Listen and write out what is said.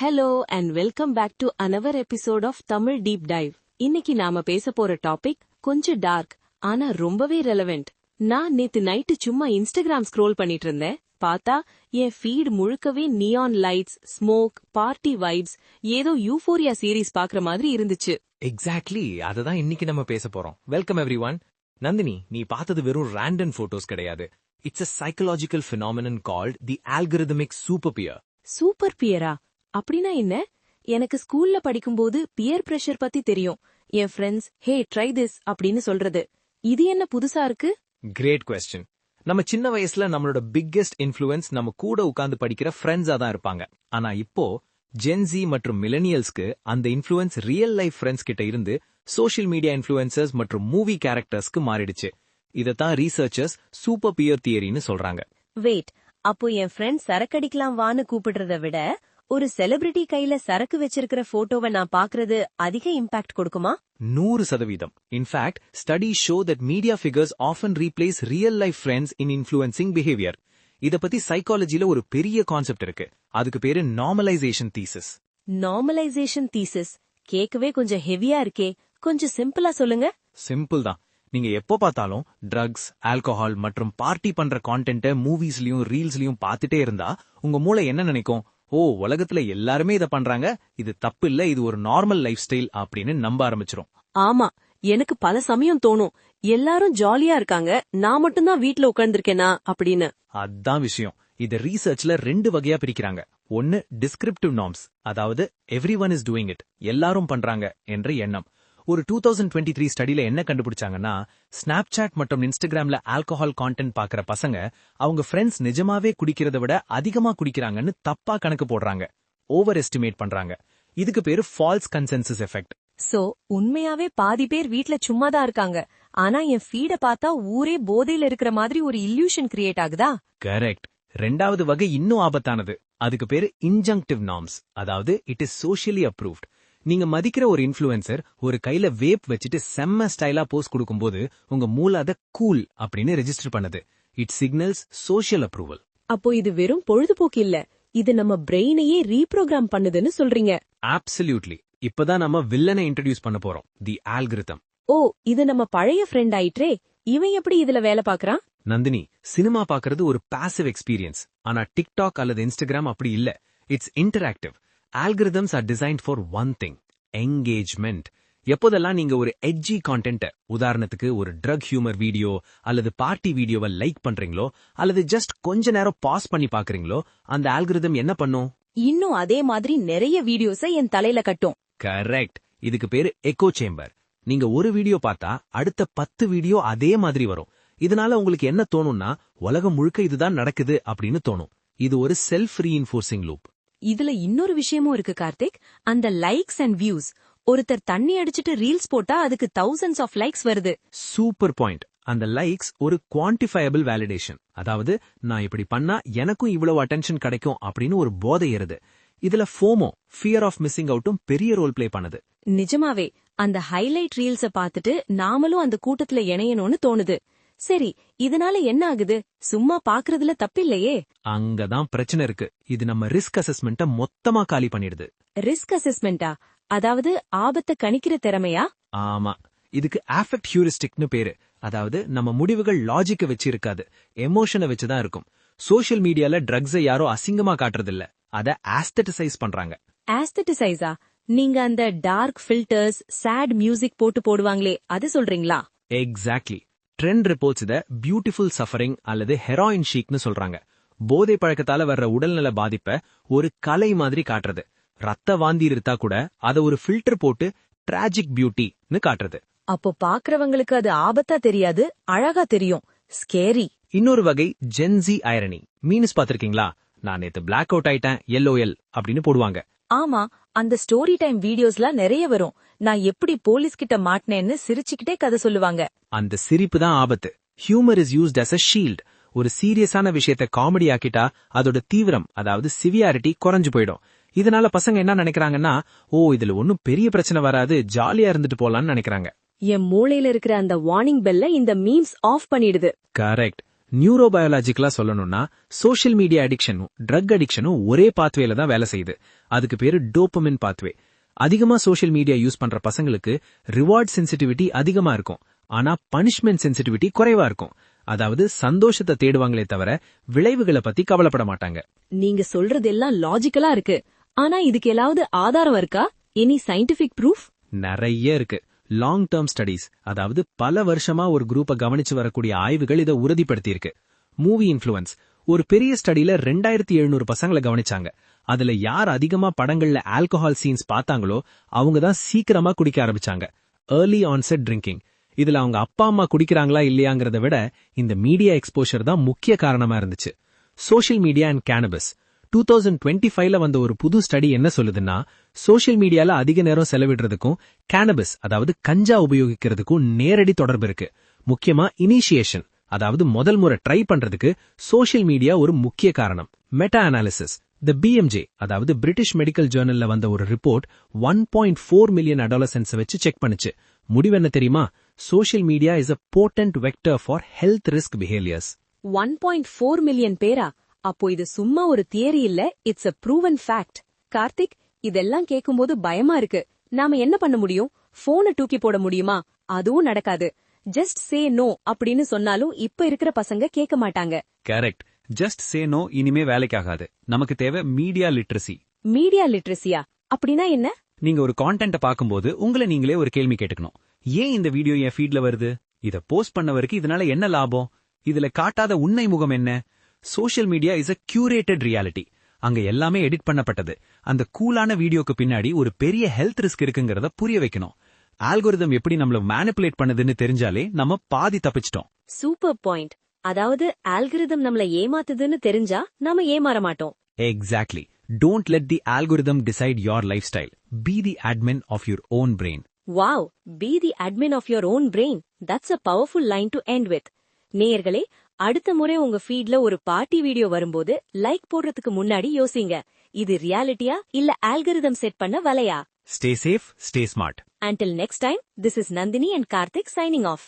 Hello and welcome back to another episode of Tamil deep dive இன்னைக்கு நாம பேச போற டாபிக் கொஞ்சம் டார்க் ஆனா ரொம்பவே ரெலவெண்ட் நான் நேத்து நைட்டு சும்மா இன்ஸ்டாகிராம் ஸ்க்ரோல் பண்ணிட்டு இருந்தேன். பார்த்தா என் ஃபீட் முழுக்கவே neon lights smoke party vibes ஏதோ யூஃபோரியா சீரிஸ் பாக்குற மாதிரி இருந்துச்சு. எக்ஸாக்ட்லி அததான் இன்னைக்கு நம்ம பேச போறோம். வெல்கம் எவ்ரி ஒன் நந்தினி நீ பார்த்தது வெறும் ரேண்டம் போட்டோஸ் கிடையாது. It's a psychological phenomenon called the algorithmic super peer super பியரா அப்படின்னா என்ன? எனக்கு ஸ்கூல்ல படிக்கும்போது பியர் பிரஷர் பத்தி தெரியும். என் ஃப்ரெண்ட்ஸ் ஹே ட்ரை திஸ் அப்படின்னு சொல்றது. இது என்ன புதுசா இருக்கு? கிரேட் கொஸ்டின் நம்ம சின்ன வயசுல நம்மளோட பிக்கெஸ்ட் இன்ஃப்ளூயன்ஸ் நம்ம கூட உட்கார்ந்து படிக்கிற ஃப்ரெண்ட்ஸா தான் இருப்பாங்க. ஆனா இப்போ ஜென்சி மற்றும் மிலனியல்ஸ்க்கு அந்த இன்ஃப்ளூயன்ஸ் ரியல் லைஃப் ஃப்ரெண்ட்ஸ் கிட்ட இருந்து சோஷியல் மீடியா இன்ஃப்ளூயன்சர்ஸ் மற்றும் மூவி கேரக்டர்ஸ்க்கு மாறிடுச்சு. இதத்தான் ரீசர்ச்சர்ஸ் சூப்பர் பியர் தியரின்னு சொல்றாங்க. வெயிட் அப்போ என் ஃப்ரெண்ட் சரக்கடிக்கலாம் வான்னு கூப்பிடுறத விட ஒரு செலிபிரிட்டி கையில சரக்கு வச்சிருக்கிற போட்டோவை நான் பாக்குறது அதிக இம்பாக்ட் கொடுக்குமா? நூறு சதவீதம். In fact study show that media figures often replace real life friends in influencing behaviour இத பத்தி சைக்காலஜில ஒரு பெரிய கான்செப்ட் இருக்கு. அதுக்கு பேரு நார்மலைசேஷன் தீசிஸ் நார்மலைசேஷன் தீசிஸ் கேட்கவே கொஞ்சம் ஹெவியா இருக்கே. கொஞ்சம் சிம்பிளா சொல்லுங்க. சிம்பிள் தான். நீங்க எப்போ பார்த்தாலும் ட்ரக்ஸ் ஆல்கஹால் மற்றும் பார்ட்டி பண்ற கான்டென்ட்டை மூவிஸ்லயும் ரீல்ஸ்லயும் பார்த்துட்டே இருந்தா உங்க மூளை என்ன நினைக்கும்? ஓ உலகத்துல எல்லாருமே இத பண்றாங்க. இது தப்பு இல்ல இது ஒரு நார்மல் லைஃப் ஸ்டைல் அப்படின்னு நம்ப ஆரம்பிச்சிரும். ஆமா எனக்கு பல சமயம் தோணும். எல்லாரும் ஜாலியா இருக்காங்க நான் மட்டும்தான் வீட்ல உட்கார்ந்திருக்கேனா அப்படின்னு. அதான் விஷயம். இத ரீசர்ச்ல ரெண்டு வகையா பிரிக்கிறாங்க. ஒன்னு டிஸ்கிரிப்டிவ் நார்ம்ஸ் அதாவது every one is doing it எல்லாரும் பண்றாங்க என்ற எண்ணம். ஒரு டூ தௌசண்ட் டுவெண்ட்டி த்ரீ ஸ்டடியில என்ன கண்டுபிடிச்சாங்கன்னா ஸ்னாப்சாட் மற்றும் இன்ஸ்டாகிராம்ல ஆல்கஹால் கான்டென்ட் பாக்குற பசங்க அவங்க ஃப்ரெண்ட்ஸ் நிஜமாவே குடிக்கிறத விட அதிகமா குடிக்கிறாங்கன்னு தப்பா கணக்கு போடுறாங்க. ஓவர் எஸ்டிமேட் பண்றாங்க. இதுக்கு பேரு ஃபால்ஸ் கன்சென்சஸ் எஃபெக்ட் சோ உண்மையாவே பாதி பேர் வீட்ல சும்மா தான் இருக்காங்க. ஆனா என் ஃபீட பார்த்தா ஊரே போதையில இருக்கிற மாதிரி ஒரு இல்யூஷன் கிரியேட் ஆகுதா? கரெக்ட் ரெண்டாவது வகை இன்னும் ஆபத்தானது. அதுக்கு பேரு இன்ஜங்டிவ் நார்ம்ஸ் அதாவது இட் இஸ் சோஷியலி அப்ரூவ்ட் நீங்க மதிக்கிற ஒரு இன்ஃப்ளூயன்சர் ஒரு கையில வேப் வச்சுட்டு செம்ம ஸ்டைலா போஸ்ட் கொடுக்கும்போது உங்க மூளை அத கூல் அப்படின்னு ரெஜிஸ்டர் பண்ணுது. இட் சிக்னல்ஸ் சோஷியல் அப்ரூவல் அப்போ இது வெறும் பொழுதுபோக்கு இல்ல. இது நம்ம பிரெயினையே ரீப்ரோகிராம் பண்ணுதுன்னு சொல்றீங்க. ஆப்சல்யூட்லி இப்பதான் நம்ம வில்லனை இன்ட்ரடியூஸ் பண்ண போறோம். தி ஆல்கிரிதம் ஓ இது நம்ம பழைய ஃப்ரெண்ட் ஆயிற்றே இவன் எப்படி இதுல வேலை பாக்குறான் நந்தினி சினிமா பார்க்கறது ஒரு பாசிவ் எக்ஸ்பீரியன்ஸ் ஆனா டிக்டாக் அல்லது இன்ஸ்டாகிராம் அப்படி இல்ல. It's interactive algorithms are designed for one thing engagement எப்போதெல்லாம் நீங்க ஒரு எட்ஜி கான்டென்ட் உதாரணத்துக்கு ஒரு ட்ரக் ஹியூமர் வீடியோ அல்லது பார்ட்டி வீடியோவை லைக் பண்றீங்களோ அல்லது ஜஸ்ட் கொஞ்ச நேரம் பாஸ் பண்ணி பாக்குறீங்களோ அந்த ஆல்கிரிதம் என்ன பண்ணும்? இன்னும் அதே மாதிரி நிறைய வீடியோஸ என் தலையில கட்டும். கரெக்ட் இதுக்கு பேரு எக்கோ சேம்பர் நீங்க ஒரு வீடியோ பார்த்தா அடுத்த பத்து வீடியோ அதே மாதிரி வரும். இதனால உங்களுக்கு என்ன தோணும்னா உலகம் முழுக்க இதுதான் நடக்குது அப்படின்னு தோணும். இது ஒரு செல்ஃப் ரீஇன்ஃபோர்சிங் லூப் இதுல இன்னொரு விஷயமும் இருக்கு கார்த்திக். அந்த லைக்ஸ் அண்ட் வியூஸ் ஒருத்தர் தண்ணி அடிச்சிட்டு ரீல்ஸ் போட்டா அதுக்கு thousands ஆஃப் லைக்ஸ் வருது. சூப்பர் பாயிண்ட் அந்த லைக்ஸ் ஒரு குவான்டிஃபயபிள் வேலிடேஷன் அதாவது நான் இப்படி பண்ணா எனக்கும் இவ்வளவு அட்டென்ஷன் கிடைக்கும் அப்படின்னு ஒரு போதை ஏறுது. இதுல ஃபோமோ ஃபியர் ஆஃப் மிஸ்ஸிங் அவுட்டும் பெரிய ரோல் ப்ளே பண்ணுது. நிஜமாவே அந்த ஹைலைட் ரீல்ஸ பார்த்துட்டு நாமளும் அந்த கூட்டத்துல இணையணும்னு தோணுது. சரி இதனால என்ன ஆகுது? சும்மா பாக்குறதுல தப்பில்லையே. அங்கதான் பிரச்சனை இருக்கு. இது நம்ம ரிஸ்க் அசஸ்மெண்ட்ட மொத்தமா காலி பண்ணிடுது. ரிஸ்க் அசஸ்மெண்டா அதாவது ஆபத்தை கணிக்கிற திறமையா? ஆமா. இதுக்கு ஆஃபெக்ட் ஹியூரிஸ்டிக்னு பேரு. அதாவது நம்ம முடிவுகள் லாஜிக்க வச்சு இருக்காது. எமோஷனை வச்சு தான் இருக்கும். சோஷியல் மீடியால ட்ரக்ஸை யாரோ அசிங்கமா காட்டுறதில்ல. அத ஆஸ்தட்டிசைஸ் பண்றாங்க. ஆஸ்தட்டிசைஸா நீங்க அந்த டார்க் ஃபில்டர்ஸ் சேட் மியூசிக் போட்டு போடுவாங்களே அது சொல்றீங்களா? எக்ஸாக்ட்லி ட்ரெண்ட் ரிப்போர்ட்ஸ் இத பியூட்டிஃபுல் சஃபரிங் அல்லது ஹெராயின் ஷீக்னு சொல்றாங்க. போதை பழக்கத்தால வர்ற உடல்நல பாதிப்ப ஒரு கலை மாதிரி காட்டுறது. ரத்த வாந்தி இருந்தா கூட அத ஒரு ஃபில்டர் போட்டு டிராஜிக் பியூட்டின்னு காட்டுறது. அப்போ பாக்குறவங்களுக்கு அது ஆபத்தா தெரியாது அழகா தெரியும் ஸ்கேரி. இன்னொரு வகை ஜென்சி ஐரணி மீன்ஸ் பாத்திருக்கீங்களா நான் நேத்து பிளாக் அவுட் ஆயிட்டேன் எல் அப்படின்னு போடுவாங்க. ஆமா அந்த ஸ்டோரி டைம் வீடியோஸ்லாம் நிறைய வரும். நான் எப்படி போலீஸ் கிட்ட மாட்டினேன்னு சிரிச்சுக்கிட்டே கதை சொல்லுவாங்க. அந்த சிரிப்பு தான் ஆபத்து. Humour is used as a shield ஒரு சீரியஸான விஷயத்த காமெடி ஆக்கிட்டா அதோட தீவிரம் அதாவது சிவியாரிட்டி குறைஞ்சு போயிடும். இதனால பசங்க என்ன நினைக்கிறாங்கன்னா ஓ இதுல ஒன்னும் பெரிய பிரச்சனை வராது ஜாலியா இருந்துட்டு போலாம்னு நினைக்கிறாங்க. என் மூளையில இருக்கிற அந்த வார்னிங் பெல்ல இந்த மீம்ஸ் ஆஃப் பண்ணிடுது. கரெக்ட் நியூரோபயாலஜிக்கலா சொல்லணும்னா சோஷியல் மீடியா அடிக்ஷனும் ட்ரக் அடிக்ஷனும் ஒரே பாத்வேல தான் வேலை செய்யுது. அதுக்கு பேரு டோப்பமின் பாத்வே அதிகமா சோஷியல் மீடியா யூஸ் பண்ற பசங்களுக்கு ரிவார்ட் சென்சிட்டிவிட்டி அதிகமா இருக்கும். ஆனா பனிஷ்மெண்ட் சென்சிட்டிவிட்டி குறைவா இருக்கும். அதாவது சந்தோஷத்தை தேடுவாங்களே தவிர விளைவுகளை பத்தி கவலைப்பட மாட்டாங்க. நீங்க சொல்றதெல்லாம் லாஜிக்கலா இருக்கு. ஆனா இதுக்கு ஏதாவது ஆதாரம் இருக்கா? எனி சயின்டிபிக் ப்ரூஃப் நிறைய இருக்கு. லாங் டேர்ம் ஸ்டடீஸ் அதாவது பல வருஷமா ஒரு குரூப்பை கவனிச்சு வரக்கூடிய ஆய்வுகள் இதை உறுதிப்படுத்தியிருக்கு. மூவி இன்ஃபுளுன்ஸ் ஒரு பெரிய ஸ்டடில ரெண்டாயிரத்தி எழுநூறு பசங்களை கவனிச்சாங்க. அதுல யார் அதிகமா படங்கள்ல ஆல்கஹால் சீன்ஸ் பார்த்தாங்களோ அவங்க தான் சீக்கிரமா குடிக்க ஆரம்பிச்சாங்க. ஏர்லி ஆன்செட் ட்ரிங்கிங் இதுல அவங்க அப்பா அம்மா குடிக்கிறாங்களா இல்லையாங்கிறத விட இந்த மீடியா எக்ஸ்போஷர் தான் முக்கிய காரணமா இருந்துச்சு. Social media and cannabis two thousand twenty ஃபைவ்ல வந்த ஒரு புது ஸ்டடி என்ன சொல்லுதுன்னா சோஷியல் மீடியால அதிக நேரம் செலவிடுறதுக்கும் கேனபிஸ் அதாவது கஞ்சா உபயோகிக்கிறதுக்கும் நேரடி தொடர்பு இருக்கு. முக்கியமா இனிஷியேஷன் அதாவது முதல் முறை ட்ரை பண்றதுக்கு சோஷியல் மீடியா ஒரு முக்கிய காரணம். மெட்டா அனாலிசிஸ் த பிஎம்ஜே அதாவது பிரிட்டிஷ் மெடிக்கல் ஜேர்னல்ல வந்த ஒரு report one point four million adolescents வச்சு செக் பண்ணுச்சு. முடிவு என்ன தெரியுமா? Social media is a potent vector for health risk behaviours one point four million பேரா? அப்போ இது சும்மா ஒரு தியரி இல்ல it's a proven fact Karthik இதெல்லாம் கேக்கும்போது பயமா இருக்கு. நாம என்ன பண்ண முடியும்? போனை தூக்கி போட முடியுமா? அதுவும் நடக்காது. ஜஸ்ட் சே நோ அப்படின்னு சொன்னாலும் இப்ப இருக்கிற பசங்க கேட்க மாட்டாங்க. கரெக்ட் ஜஸ்ட் சே நோ இனிமே வேலைக்காகாது. நமக்கு தேவை மீடியா லிட்ரஸி மீடியா லிட்ரஸியா அப்படின்னா என்ன? நீங்க ஒரு கான்டென்ட்ட பாக்கும்போது உங்களை நீங்களே ஒரு கேள்வி கேட்டுக்கணும். ஏன் இந்த வீடியோ என் ஃபீட்ல வருது? இத போஸ்ட் பண்ணவருக்கு இதனால என்ன லாபம்? இதுல காட்டாத உண்மை முகம் என்ன? Social media is a curated reality அங்க எல்லாமே எடிட் பண்ணப்பட்டது. அந்த கூலான வீடியோக்கு பின்னாடி ஒரு பெரிய ஹெல்த் ரிஸ்க் இருக்குங்கிறத புரிய வைக்கணும். ஆல்கோரிதம் எப்படி நம்மள மேனிப்புலேட் பண்ணுதுன்னு தெரிஞ்சாலே நம்ம பாதி தப்பிச்சிட்டோம். சூப்பர் பாயிண்ட் அதாவது ஆல்கிரிதம் நம்மள ஏமாத்துதுன்னு தெரிஞ்சா நாம ஏமாற மாட்டோம். Exactly. Don't let the algorithm decide your lifestyle. Be the admin of your own brain. Wow be the admin of your own brain that's a powerful line to end with நேயர்களே அடுத்த முறை உங்க ஃபீட்ல ஒரு பார்ட்டி வீடியோ வரும்போது like போடுறதுக்கு முன்னாடி யோசிங்க இது ரியாலிட்டியா இல்ல ஆல்கரிதம் செட் பண்ண வலையா Stay safe, stay smart. Until next time, this is Nandini and Karthik signing off.